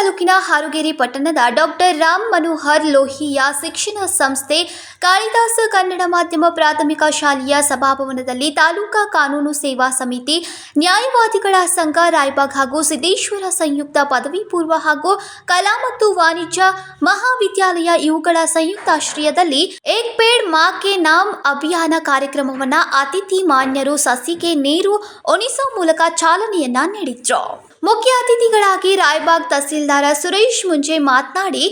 ಹಾರುಗೇರಿ ಪಟ್ಟಣದ ಡಾಕ್ಟರ್ ರಾಮ್ ಮನೋಹರ್ ಲೋಹಿಯಾ ಶಿಕ್ಷಣ ಸಂಸ್ಥೆ ಕಾಳಿದಾಸ ಕನ್ನಡ ಮಾಧ್ಯಮ ಪ್ರಾಥಮಿಕ ಶಾಲೆಯ ಸಭಾಭವನದಲ್ಲಿ ತಾಲೂಕಾ ಕಾನೂನು ಸೇವಾ ಸಮಿತಿ, ನ್ಯಾಯವಾದಿಗಳ ಸಂಘ ರಾಯಬಾಗ್ ಹಾಗೂ ಸಿದ್ದೇಶ್ವರ ಸಂಯುಕ್ತ ಪದವಿ ಪೂರ್ವ ಹಾಗೂ ಕಲಾ ಮತ್ತು ವಾಣಿಜ್ಯ ಮಹಾವಿದ್ಯಾಲಯ ಇವುಗಳ ಸಂಯುಕ್ತಾಶ್ರಯದಲ್ಲಿ ಏಕ್ ಪೇಡ್ ಮಾ ಕೆ ನಾಮ್ ಅಭಿಯಾನ ಕಾರ್ಯಕ್ರಮವನ್ನು ಅತಿಥಿ ಮಾನ್ಯರು ಸಸಿಗೆ, ನೀರು, ಒಣಿಸೋ ಮೂಲಕ ಚಾಲನೆಯನ್ನ ನೀಡಿದ್ರು. ಮುಖ್ಯ ಅತಿಥಿಗಳಾಗಿ ರಾಯಬಾಗ್ ತಹಸೀಲ್ದಾರ ಸುರೇಶ್ ಮುಂಜೆ ಮಾತನಾಡಿ,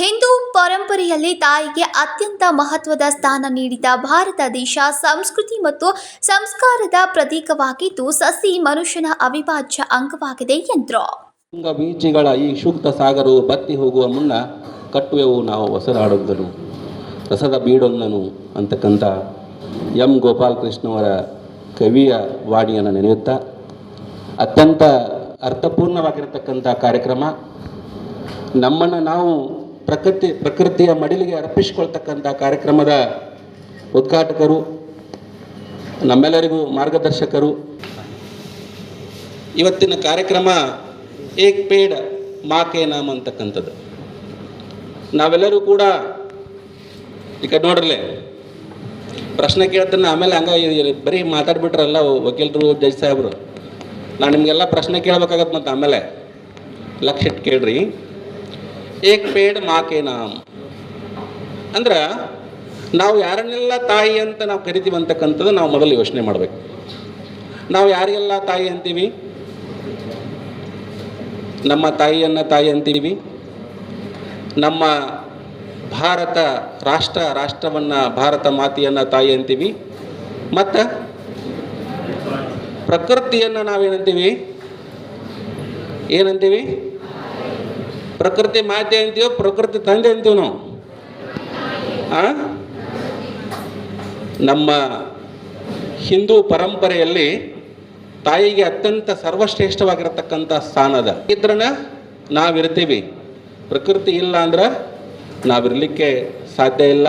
ಹಿಂದೂ ಪರಂಪರೆಯಲ್ಲಿ ತಾಯಿಗೆ ಅತ್ಯಂತ ಮಹತ್ವದ ಸ್ಥಾನ ನೀಡಿದ ಭಾರತ ದೇಶ ಸಂಸ್ಕೃತಿ ಮತ್ತು ಸಂಸ್ಕಾರದ ಪ್ರತೀಕವಾಗಿದ್ದು, ಸಸಿ ಮನುಷ್ಯನ ಅವಿಭಾಜ್ಯ ಅಂಗವಾಗಿದೆ ಎಂದರು. ಬೀಚಿಗಳ ಈ ಶುಕ್ತ ಸಾಗರವು ಬತ್ತಿ ಹೋಗುವ ಮುನ್ನ ಕಟ್ಟುವೆವು ನಾವು ಹೊಸರಾಡೊಂದನು ರಸದ ಬೀಡೊಂದನು ಅಂತಕ್ಕಂಥ ಎಂ ಗೋಪಾಲಕೃಷ್ಣವರ ಕವಿಯ ವಾಣಿಯನ್ನು ನೆನೆಯುತ್ತಾ, ಅತ್ಯಂತ ಅರ್ಥಪೂರ್ಣವಾಗಿರತಕ್ಕಂಥ ಕಾರ್ಯಕ್ರಮ. ನಮ್ಮನ್ನು ನಾವು ಪ್ರಕೃತಿ, ಪ್ರಕೃತಿಯ ಮಡಿಲಿಗೆ ಅರ್ಪಿಸಿಕೊಳ್ತಕ್ಕಂಥ ಕಾರ್ಯಕ್ರಮದ ಉದ್ಘಾಟಕರು, ನಮ್ಮೆಲ್ಲರಿಗೂ ಮಾರ್ಗದರ್ಶಕರು. ಇವತ್ತಿನ ಕಾರ್ಯಕ್ರಮ ಏಕ್ ಪೇಡ್ ಮಾಕೆ ನಾಮ್ ಅಂತಕ್ಕಂಥದ್ದು. ನಾವೆಲ್ಲರೂ ಕೂಡ ಈಗ ನೋಡ್ರಲೆ ಪ್ರಶ್ನೆ ಕೇಳ್ತಾನೆ ಆಮೇಲೆ ಹಂಗ ಬರೀ ಮಾತಾಡ್ಬಿಟ್ರಲ್ಲ ವಕೀಲರು ಜಡ್ಜ್ ಸಾಹೇಬರು. ನಾನು ನಿಮಗೆಲ್ಲ ಪ್ರಶ್ನೆ ಕೇಳಬೇಕಾಗತ್ತೆ ಮತ್ತು ಆಮೇಲೆ. ಲಕ್ಷ ಇಟ್ಟು ಕೇಳ್ರಿ. ಏಕ್ ಪೇಡ್ ಮಾಕೆ ನಾಮ್. ಅಂದ್ರೆ ನಾವು ಯಾರನ್ನೆಲ್ಲ ತಾಯಿ ಅಂತ ನಾವು ಕರಿತೀವಿ ಅಂತಕ್ಕಂಥದ್ದು ನಾವು ಮೊದಲು ಯೋಚನೆ ಮಾಡಬೇಕು. ನಾವು ಯಾರಿಗೆಲ್ಲ ತಾಯಿ ಅಂತೀವಿ? ನಮ್ಮ ತಾಯಿಯನ್ನು ತಾಯಿ ಅಂತೀವಿ. ನಮ್ಮ ಭಾರತ ರಾಷ್ಟ್ರ ರಾಷ್ಟ್ರವನ್ನು ಭಾರತ ಮಾತೆಯನ್ನು ತಾಯಿ ಅಂತೀವಿ. ಮತ್ತು ಪ್ರಕೃತಿಯನ್ನು ನಾವೇನಂತೀವಿ? ಏನಂತೀವಿ? ಪ್ರಕೃತಿ ಮಾತೆ ಅಂತೀವೋ, ಪ್ರಕೃತಿ ತಂದೆ ಅಂತೀವಿ ನಾವು? ನಮ್ಮ ಹಿಂದೂ ಪರಂಪರೆಯಲ್ಲಿ ತಾಯಿಗೆ ಅತ್ಯಂತ ಸರ್ವಶ್ರೇಷ್ಠವಾಗಿರತಕ್ಕಂಥ ಸ್ಥಾನ ಅದ. ಇದ್ರನ ನಾವಿರ್ತೀವಿ. ಪ್ರಕೃತಿ ಇಲ್ಲ ಅಂದ್ರೆ ನಾವಿರಲಿಕ್ಕೆ ಸಾಧ್ಯ ಇಲ್ಲ.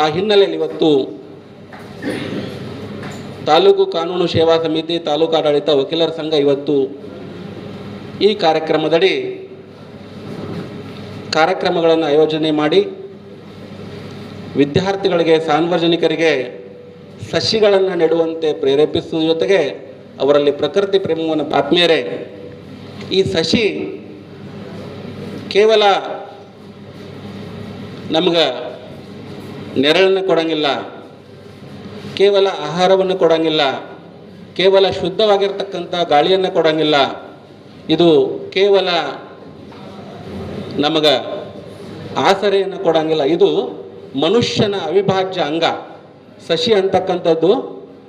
ಆ ಹಿನ್ನೆಲೆಯಲ್ಲಿ ಇವತ್ತು ತಾಲೂಕು ಕಾನೂನು ಸೇವಾ ಸಮಿತಿ ತಾಲೂಕಾಡಳಿತ ವಕೀಲರ ಸಂಘ ಇವತ್ತು ಈ ಕಾರ್ಯಕ್ರಮದಡಿ ಕಾರ್ಯಕ್ರಮಗಳನ್ನು ಆಯೋಜನೆ ಮಾಡಿ ವಿದ್ಯಾರ್ಥಿಗಳಿಗೆ, ಸಾರ್ವಜನಿಕರಿಗೆ ಸಸಿಗಳನ್ನು ನೆಡುವಂತೆ ಪ್ರೇರೇಪಿಸುವ ಜೊತೆಗೆ ಅವರಲ್ಲಿ ಪ್ರಕೃತಿ ಪ್ರೇಮವನ್ನು ಆತ್ಮೀಯರೇ, ಈ ಸಸಿ ಕೇವಲ ನಮ್ಗೆ ನೆರಳನ್ನು ಕೊಡಂಗಿಲ್ಲ. ಕೇವಲ ಆಹಾರವನ್ನು ಕೊಡಂಗಿಲ್ಲ, ಕೇವಲ ಶುದ್ಧವಾಗಿರ್ತಕ್ಕಂಥ ಗಾಳಿಯನ್ನು ಕೊಡಂಗಿಲ್ಲ. ಇದು ಕೇವಲ ನಮಗೆ ಆಸರೆಯನ್ನು ಕೊಡಂಗಿಲ್ಲ. ಇದು ಮನುಷ್ಯನ ಅವಿಭಾಜ್ಯ ಅಂಗ. ಸಸಿ ಅಂತಕ್ಕಂಥದ್ದು.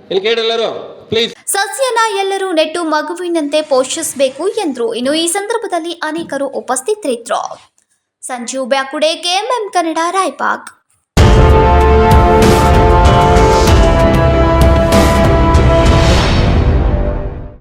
ಇಲ್ಲಿ ಕೇಳಲ್ಲರು ಪ್ಲೀಸ್ ಸಸ್ಯನ ಎಲ್ಲರೂ ನೆಟ್ಟು ಮಗುವಿನಂತೆ ಪೋಷಿಸಬೇಕು ಎಂದರು. ಇನ್ನು ಈ ಸಂದರ್ಭದಲ್ಲಿ ಅನೇಕರು ಉಪಸ್ಥಿತರಿದ್ದರು ಸಂಜೀವ್ ಬ್ಯಾಕುಡೆ, ಕೆಎಂಎಂ ಕನ್ನಡ, ರಾಯಬಾಗ್.